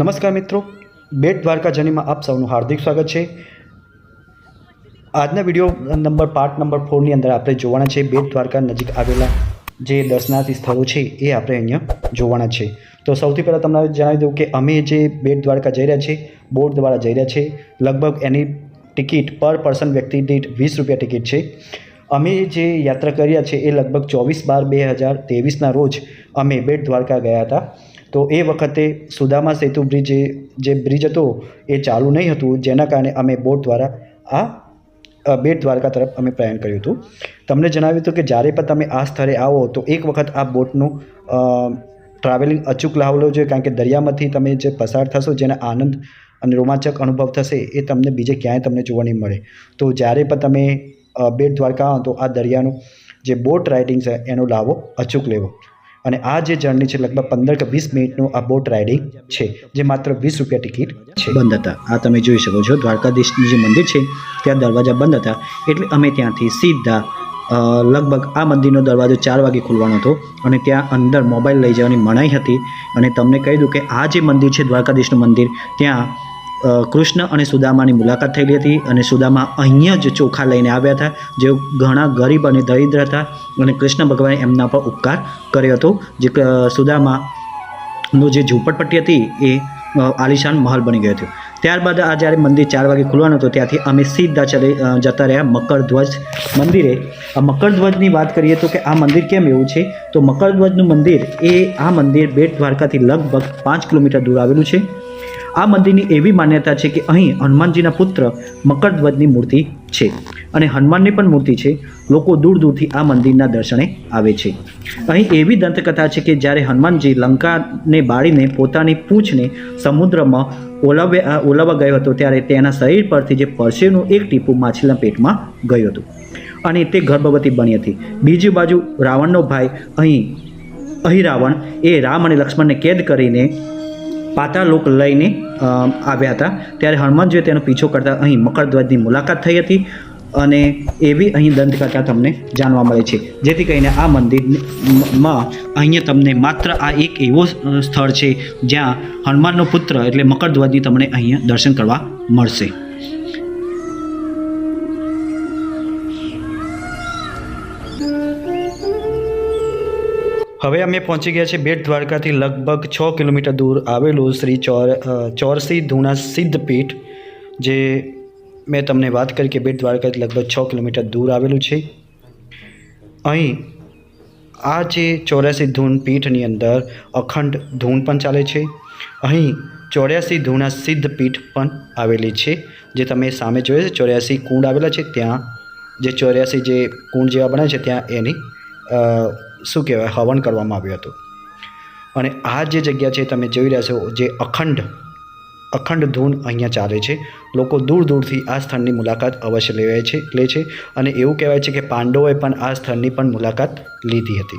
નમસ્કાર મિત્રો, બેટ દ્વારકા જર્નીમાં આપ સૌનું હાર્દિક સ્વાગત છે. આજના વીડિયો નંબર પાર્ટ નંબર ફોરની અંદર આપણે જોવાના છે. બેટ દ્વારકા નજીક આવેલા જે દર્શનાર્થી સ્થળો છે એ આપણે અહીંયા જોવાના છે. તો સૌથી પહેલાં તમને જણાવી દઉં કે અમે જે બેટ દ્વારકા જઈ રહ્યા છીએ, બોટ દ્વારા જઈ રહ્યા છીએ. લગભગ એની ટિકિટ પર પર્સન વ્યક્તિ દીઠ વીસ રૂપિયા ટિકિટ છે. અમે જે યાત્રા કર્યા છે એ લગભગ ચોવીસ બાર બે હજાર ત્રેવીસના રોજ અમે બેટ દ્વારકા ગયા હતા. તો એ વખતે સુદામા સેતુ બ્રિજ જે બ્રિજ હતો એ ચાલુ નહીં હતું, જેના કારણે અમે બોટ દ્વારા આ બેટ દ્વારકા તરફ અમે પ્રયાણ કર્યું હતું. તમને જણાવ્યું હતું કે જ્યારે પણ તમે આ સ્થળે આવો તો એક વખત આ બોટનું ટ્રાવેલિંગ અચૂક લાવલો જોઈએ કારણ કે દરિયામાંથી તમે જે પસાર થશો, જેના આનંદ અને રોમાંચક અનુભવ થશે એ તમને બીજે ક્યાંય તમને જોવા નહીં મળે. તો જ્યારે પણ તમે બેટ દ્વારકા તો આ દરિયાનું જે બોટ રાઇડિંગ છે, એનો લાવો અચૂક લેવો. અને આ જે જર્ની છે, લગભગ પંદર કે વીસ મિનિટનું આ બોટ રાઇડિંગ છે, જે માત્ર વીસ રૂપિયા ટિકિટ છે. બંધ હતા. આ તમે જોઈ શકો છો, દ્વારકાધીશનું જે મંદિર છે, ત્યાં દરવાજા બંધ હતા. એટલે અમે ત્યાંથી સીધા લગભગ આ મંદિરનો દરવાજો ચાર વાગે ખુલવાનો હતો અને ત્યાં અંદર મોબાઈલ લઈ જવાની મનાઈ હતી. અને તમને કહી દઉં કે આ જે મંદિર છે, દ્વારકાધીશનું મંદિર, ત્યાં કૃષ્ણ અને સુદામાની મુલાકાત થયેલી હતી અને સુદામા અહીંયા જ ચોખા લઈને આવ્યા હતા જેઓ ઘણા ગરીબ અને દરિદ્ર હતા અને કૃષ્ણ ભગવાને એમના પર ઉપકાર કર્યો હતો. જે સુદામાનું જે ઝૂંપડપટ્ટી હતી એ આલિશાન મહલ બની ગયો હતો. ત્યારબાદ આ જ્યારે મંદિર ચાર વાગે ખુલવાનું હતું, ત્યાંથી અમે સીધા ચલે જતા રહ્યા મકરધ્વજ મંદિરે. આ મકરધ્વજની વાત કરીએ તો કે આ મંદિર કેમ એવું છે? તો મકરધ્વજનું મંદિર એ આ મંદિર બેટ દ્વારકાથી લગભગ પાંચ કિલોમીટર દૂર આવેલું છે. આ મંદિરની એવી માન્યતા છે કે અહીં હનુમાનજીના પુત્ર મકરધ્વજની મૂર્તિ છે અને હનુમાનની પણ મૂર્તિ છે. લોકો દૂર દૂરથી આ મંદિરના દર્શને આવે છે. અહીં એવી દંતકથા છે કે જ્યારે હનુમાનજી લંકાને બાળીને પોતાની પૂંછને સમુદ્રમાં ઓલવ્યા ઓલવવા ગયો હતો ત્યારે તેના શરીર પરથી જે પરસેવનું એક ટીપું માછલીના પેટમાં ગયું હતું અને તે ગર્ભવતી બની હતી. બીજી બાજુ રાવણનો ભાઈ અહીં અહીં રાવણ એ રામ અને લક્ષ્મણને કેદ કરીને પાતાલોક લઈને આવ્યા હતા. ત્યારે હનુમાનજીએ તેનો પીછો કરતા અહીં મકરધ્વજની મુલાકાત થઈ હતી અને એવી અહીં દંતકથા તમને જાણવા મળે છે. જેથી કરીને આ મંદિરમાં અહીંયા તમને માત્ર આ એક એવો સ્થળ છે જ્યાં હનુમાનનો પુત્ર એટલે મકરધ્વજની તમને અહીંયા દર્શન કરવા મળશે. હવે અમે પહોંચી ગયા છે બેટ દ્વારકાથી લગભગ છ કિલોમીટર દૂર આવેલું શ્રી ચોર ચોરસી ધૂણા સિદ્ધપીઠ, જે મેં તમને વાત કરી કે બેટ દ્વારકાથી લગભગ છ કિલોમીટર દૂર આવેલું છે. અહીં આ જે ચોર્યાસી ધૂન પીઠની અંદર અખંડ ધૂન પણ ચાલે છે. અહીં ચોર્યાસી ધૂણા સિદ્ધ પીઠ પણ આવેલી છે, જે તમે સામે જોયો છે, ચોર્યાસી કુંડ આવેલા છે. ત્યાં જે ચોર્યાસી જે કુંડ જેવા બને છે, ત્યાં એની શું કહેવાય, હવન કરવામાં આવ્યું હતું. અને આ જે જગ્યા છે, તમે જોઈ રહ્યા છો, જે અખંડ અખંડ ધૂન અહીંયા ચાલે છે. લોકો દૂર દૂરથી આ સ્થળની મુલાકાત અવશ્ય લેવાય છે, લે છે. અને એવું કહેવાય છે કે પાંડવોએ પણ આ સ્થળની પણ મુલાકાત લીધી હતી.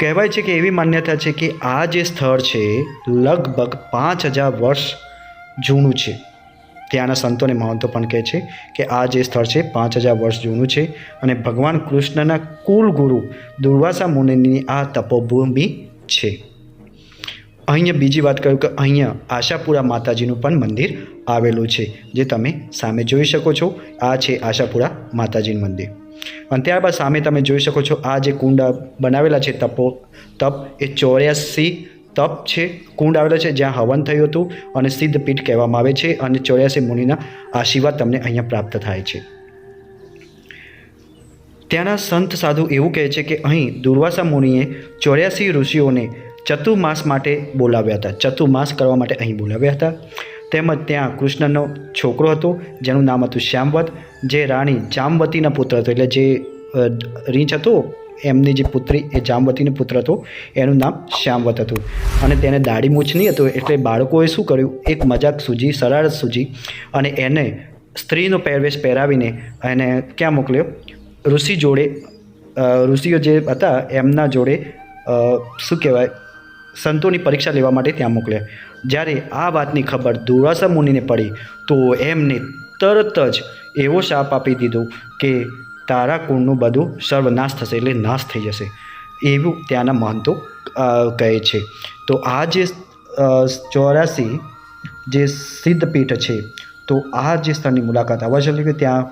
કહેવાય છે કે એવી માન્યતા છે કે આ જે સ્થળ છે, લગભગ પાંચ હજાર વર્ષ જૂનું છે. ત્યાંના સંતો અને મહંતો પણ કહે છે કે આ જે સ્થળ છે, પાંચ હજાર વર્ષ જૂનું છે અને ભગવાન કૃષ્ણના કુલ ગુરુ દુર્વાસા મુનિની આ તપોભૂમિ છે. અહીંયા બીજી વાત કરું કે અહીંયા આશાપુરા માતાજીનું પણ મંદિર આવેલું છે, જે તમે સામે જોઈ શકો છો. આ છે આશાપુરા માતાજીનું મંદિર. અને ત્યારબાદ સામે તમે જોઈ શકો છો, આ જે કુંડ બનાવેલા છે તપો તપ એ ચોર્યાસી તપ છે, કુંડ આવેલો છે જ્યાં હવન થયું હતું અને સિદ્ધપીઠ કહેવામાં આવે છે અને ચોર્યાસી મુનિના આશીર્વાદ તમને અહીંયા પ્રાપ્ત થાય છે. ત્યાંના સંત સાધુ એવું કહે છે કે અહીં દુર્વાસા મુનિએ ચોર્યાસી ઋષિઓને ચતુર્માસ માટે બોલાવ્યા હતા. ચતુર્માસ કરવા માટે અહીં બોલાવ્યા હતા. તેમજ ત્યાં કૃષ્ણનો છોકરો હતો, જેનું નામ હતું શ્યામવત, જે રાણી જામવતીના પુત્ર હતો, એટલે જે રીંછ હતો એમની જે પુત્રી, એ જામવતીનો પુત્ર હતો, એનું નામ શ્યામવત હતું. અને તેને દાઢી મૂછ હતું એટલે બાળકોએ શું કર્યું? એક મજાક સૂજી શરારત સૂજી અને એને સ્ત્રીનો પહેરવેશ પહેરાવીને એને ક્યાં મોકલ્યો? ઋષિ જોડે ઋષિઓ જે હતા, એમના જોડે શું કહેવાય, સંતોની પરીક્ષા લેવા માટે ત્યાં મોકલ્યા. જ્યારે આ વાતની ખબર દુર્વાસા મુનિને પડી, તો એમને તરત જ એવો શાપ આપી દીધો કે તારા કુળનું બધું સર્વનાશ થશે એટલે નાશ થઈ જશે. એવું ત્યાંના મહંતો કહે છે. તો આ જે ચોરાસી જે સિદ્ધપીઠ છે, તો આ જે સ્થળની મુલાકાત અવશ્ય લેવી ત્યાં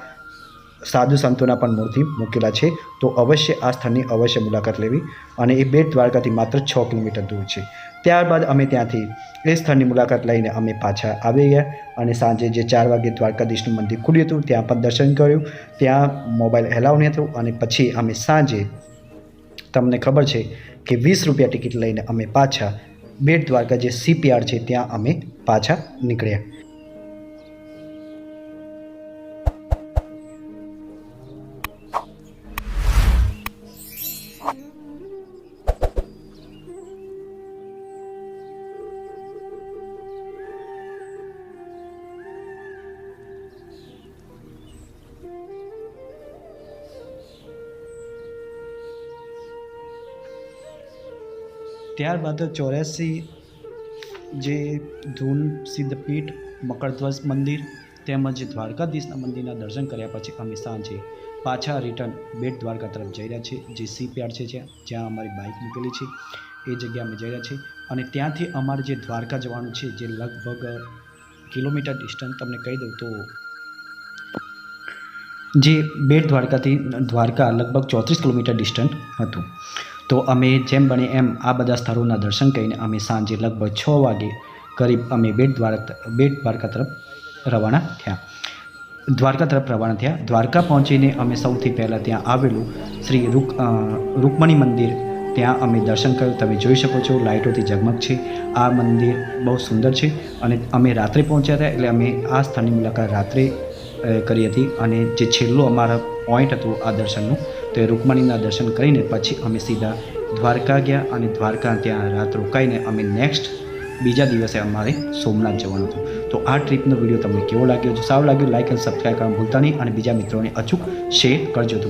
સાધુ સંતોના પણ મૂર્તિ મૂકેલા છે, તો અવશ્ય આ સ્થળની અવશ્ય મુલાકાત લેવી અને એ બેટ દ્વારકાથી માત્ર છ કિલોમીટર દૂર છે. ત્યારબાદ અમે ત્યાંથી એ સ્થળની મુલાકાત લઈને અમે પાછા આવી ગયા અને સાંજે જે ચાર વાગે દ્વારકાધીશનું મંદિર ખુલ્યું હતું, ત્યાં પણ દર્શન કર્યું. ત્યાં મોબાઈલ એલાવ નહીં હતું અને પછી અમે સાંજે તમને ખબર છે કે વીસ રૂપિયા ટિકિટ લઈને અમે પાછા બેટ દ્વારકા જે સીપીઆર છે, ત્યાં અમે પાછા નીકળ્યા. ત્યારબાદ ચોર્યાસી જે ધૂન, સિદ્ધપીઠ, મકરધ્વજ મંદિર તેમજ દ્વારકાધીશના મંદિરના દર્શન કર્યા પછી અમે સાંજે પાછા રિટર્ન બેટ દ્વારકા તરફ જઈ રહ્યા છીએ, જે સી પ્યાર છે જ્યાં અમારી બાઇક મૂકેલી છે. એ જગ્યા અમે જઈ રહ્યા છીએ અને ત્યાંથી અમારે જે દ્વારકા જવાનું છે, જે લગભગ કિલોમીટર ડિસ્ટન્સ તમને કહી દઉં તો જે બેટ દ્વારકાથી, દ્વારકા લગભગ ચોત્રીસ કિલોમીટર ડિસ્ટન્સ હતું. તો અમે જેમ બને એમ આ બધા સ્થળોના દર્શન કરીને અમે સાંજે લગભગ છ વાગે કરીબ અમે બેટ દ્વારકા બેટ દ્વારકા તરફ રવાના થયા. દ્વારકા તરફ રવાના થયા. દ્વારકા પહોંચીને અમે સૌથી પહેલાં ત્યાં આવેલું શ્રી રૂક રૂકમણી મંદિર. ત્યાં અમે દર્શન કર્યું. તમે જોઈ શકો છો, લાઇટોથી ઝગમગ છે. આ મંદિર બહુ સુંદર છે અને અમે રાત્રે પહોંચ્યા હતા એટલે અમે આ સ્થળની મુલાકાત રાત્રે કરી હતી અને જે છેલ્લું અમારા પોઈન્ટ હતું આ દર્શનનું તો રૂકમણીના દર્શન કરીને પછી અમે સીધા દ્વારકા ગયા અને દ્વારકા ત્યાં રાત રોકાઈને અમે નેક્સ્ટ બીજા દિવસે અમારે સોમનાથ જવાનું હતું. તો આ ટ્રીપનો વીડિયો તમને કેવો લાગ્યો? જો સાવ લાગ્યો લાઇક અને સબસ્ક્રાઈબ કરવાનું ભૂલતા નહીં અને બીજા મિત્રોને અચૂક શેર કરજો.